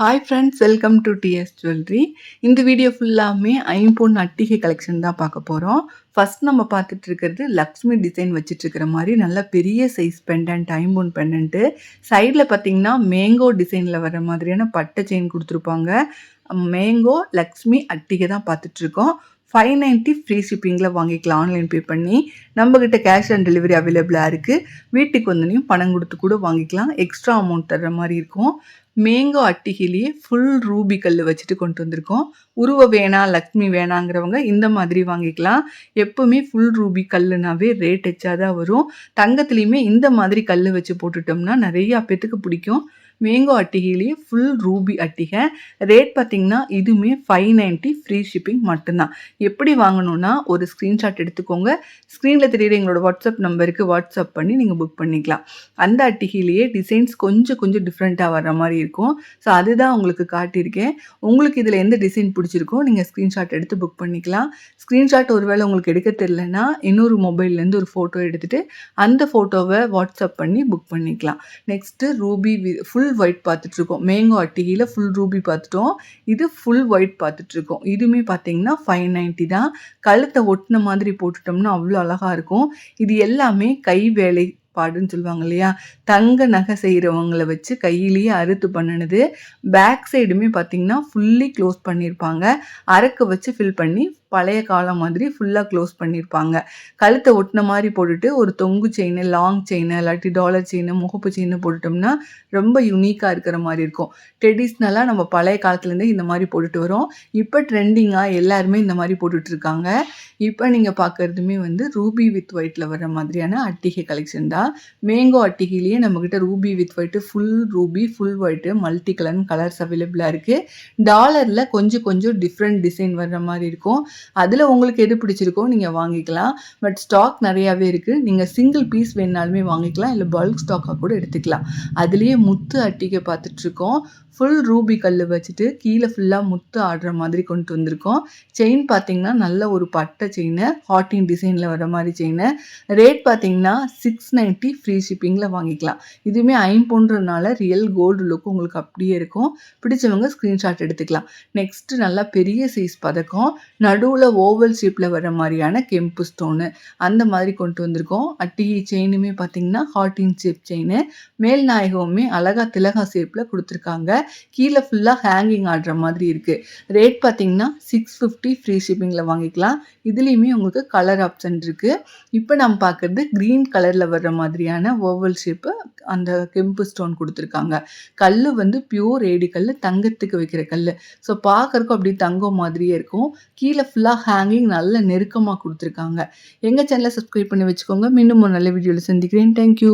Hi friends welcome to TS jewellery இந்த video ஃபுல்லாமே ஐம்பொன் அட்டிகை கலெக்ஷன் தான் பார்க்க போகிறோம் ஃபர்ஸ்ட் நம்ம பார்த்துட்டு இருக்கிறது லக்ஷ்மி டிசைன் வச்சுட்டு இருக்கிற மாதிரி நல்ல பெரிய சைஸ் பெண்டன்ட் ஐம்பொன் பெண்டன்ட்டு சைடில் பார்த்தீங்கன்னா மேங்கோ டிசைனில் வர மாதிரியான பட்டை செயின் கொடுத்துருப்பாங்க. மேங்கோ லக்ஷ்மி அட்டிகை தான் பார்த்துட்ருக்கோம் ஃபைவ் நைன்ட்டி ஃப்ரீ ஷிப்பிங்கில் வாங்கிக்கலாம். ஆன்லைன் பே பண்ணி நம்மக்கிட்ட கேஷ் ஆன் டெலிவரி அவைலபிளாக இருக்குது வீட்டுக்கு வந்தனையும் பணம் கொடுத்து கூட வாங்கிக்கலாம். எக்ஸ்ட்ரா அமௌண்ட் தர்ற மாதிரி இருக்கும். மேங்கோ அட்டிகிலேயே ஃபுல் ரூபி கல் வச்சுட்டு கொண்டு வந்திருக்கோம். உருவ வேணாம் லக்ஷ்மி வேணாங்கிறவங்க இந்த மாதிரி வாங்கிக்கலாம். எப்போவுமே ஃபுல் ரூபி கல்லுனாவே ரேட் எச்சா தான் வரும். தங்கத்துலேயுமே இந்த மாதிரி கல் வச்சு போட்டுட்டோம்னா நிறையா பேத்துக்கு பிடிக்கும். மேங்கோ அட்டிகையிலேயே ஃபுல் ரூபி அட்டிகை. ரேட் பார்த்திங்கன்னா இதுவுமே ஃபைவ் நைன்ட்டி ஃப்ரீ ஷிப்பிங் மட்டும்தான். எப்படி வாங்கணும்னா ஒரு ஸ்க்ரீன்ஷாட் எடுத்துக்கோங்க. ஸ்க்ரீனில் தெரியுற எங்களோட வாட்ஸ்அப் நம்பருக்கு வாட்ஸ்அப் பண்ணி நீங்கள் புக் பண்ணிக்கலாம். அந்த அட்டிகையிலேயே டிசைன்ஸ் கொஞ்சம் கொஞ்சம் டிஃப்ரெண்ட்டாக வர்ற மாதிரி இருக்கும். ஸோ அதுதான் உங்களுக்கு காட்டியிருக்கேன். உங்களுக்கு இதில் எந்த டிசைன் பிடிச்சிருக்கோ நீங்கள் ஸ்க்ரீன்ஷாட் எடுத்து புக் பண்ணிக்கலாம். ஸ்க்ரீன்ஷாட் ஒருவேளை உங்களுக்கு எடுக்க தெரிலனா இன்னொரு மொபைல்லேருந்து ஒரு ஃபோட்டோ எடுத்துகிட்டு அந்த ஃபோட்டோவை வாட்ஸ்அப் பண்ணி புக் பண்ணிக்கலாம். Next ruby V full full white பார்த்துட்ருக்கோம். மேங்கோ அட்டிகையில் ஃபுல் ரூபி பார்த்துட்டோம். இது ஃபுல் ஒயிட் பார்த்துட்ருக்கோம். இதுவுமே பார்த்தீங்கன்னா ஃபைவ் நைன்ட்டி தான். கழுத்தை ஒட்டின மாதிரி போட்டுட்டோம்னா அவ்வளோ அழகாக இருக்கும். இது எல்லாமே கை வேலை பாடுன்னு சொல்லுவாங்க இல்லையா? தங்க நகை செய்கிறவங்கள வச்சு கையிலேயே அறுத்து பண்ணினது. பேக் சைடுமே பார்த்தீங்கன்னா ஃபுல்லி க்ளோஸ் பண்ணியிருப்பாங்க. அரைக்க வச்சு ஃபில் பண்ணி பழைய காலம் மாதிரி ஃபுல்லாக க்ளோஸ் பண்ணியிருப்பாங்க கழுத்தை ஒட்டின மாதிரி போட்டுட்டு ஒரு தொங்கு செயின் லாங் செயின் இல்லாட்டி டாலர் செயின் முகப்பு செயின் போட்டுட்டோம்னா ரொம்ப யூனிக்காக இருக்கிற மாதிரி இருக்கும். ட்ரெடிஷ்னலாக நம்ம பழைய காலத்துலேருந்தே இந்த மாதிரி போட்டுட்டு வரோம். இப்போ ட்ரெண்டிங்காக எல்லாருமே இந்த மாதிரி போட்டுட்ருக்காங்க இப்போ நீங்கள் பார்க்குறதுமே வந்து ரூபி வித் ஒயிட்டில் வர மாதிரியான அட்டிகை கலெக்ஷன் தான். மேங்கோ அட்டிகையிலேயே நம்மக்கிட்ட ruby with white full ruby full white multi colour colours அவைலபிளாக இருக்குது டாலரில் கொஞ்சம் கொஞ்சம் டிஃப்ரெண்ட் டிசைன் வர்ற மாதிரி இருக்கும். அதில் உங்களுக்கு எது பிடிச்சிருக்கோ நீங்கள் வாங்கிக்கலாம். பட் ஸ்டாக் நிறையாவே இருக்குது நீங்கள் சிங்கிள் பீஸ் வேணுனாலுமே வாங்கிக்கலாம். இல்லை பல்க் ஸ்டாக்காக கூட எடுத்துக்கலாம். அதுலேயே முத்து அட்டிகை பார்த்துட்ருக்கோம். ஃபுல் ரூபி கல் வச்சுட்டு கீழே ஃபுல்லாக முத்து ஆடுற மாதிரி கொண்டு வந்திருக்கோம். செயின் பார்த்தீங்கன்னா நல்ல ஒரு பட்டை செயினை ஹாட்டின் டிசைனில் வர மாதிரி செயினை ரேட் பார்த்தீங்கன்னா சிக்ஸ் நைன்ட்டி ஃப்ரீ ஷிப்பிங்கில் வாங்கிக்கலாம். இதுவுமே ஐம்பொன்றனால ரியல் கோல்டு லுக் உங்களுக்கு அப்படியே இருக்கும். பிடிச்சவங்க ஸ்க்ரீன்ஷாட் எடுத்துக்கலாம். நெக்ஸ்ட்டு நல்லா பெரிய சைஸ் பதக்கம். நடுவில் ஓவல் ஷேப்பில் வர மாதிரியான கெம்பு ஸ்டோனு அந்த மாதிரி கொண்டு வந்திருக்கோம். அட்டி செயினுமே பார்த்தீங்கன்னா ஹார்டின் ஷேப் செயின் மேல் நாயகமுமே அழகா திலகா ஷேப்பில் கொடுத்துருக்காங்க. கீழே ஃபுல்லாக ஹேங்கிங் ஆடுற மாதிரி இருக்குது ரேட் பார்த்தீங்கன்னா சிக்ஸ் ஃபிஃப்டி ஃப்ரீ ஷிப்பிங்கில் வாங்கிக்கலாம். இதுலேயுமே உங்களுக்கு கலர் ஆப்ஷன் இருக்குது இப்போ நம்ம பார்க்குறது க்ரீன் கலரில் வர்ற மாதிரியான ஓவல் ஷேப்பு அந்த கெம்பு ஸ்டோன் கொடுத்துருக்காங்க. கல் வந்து பியூர் ஏடி கல் தங்கத்துக்கு வைக்கிற கல் ஸோ பார்க்குறக்கும் அப்படி தங்கம் மாதிரியே இருக்கும். கீழே ஃபுல்லாக ஹேங்கிங் நல்ல நெருக்கமாக கொடுத்துருக்காங்க. எங்கள் சேனலை சப்ஸ்கிரைப் பண்ணி வச்சுக்கோங்க. மீண்டும் ஒரு நல்ல வீடியோவில் சந்திக்கிறேன். தேங்க்யூ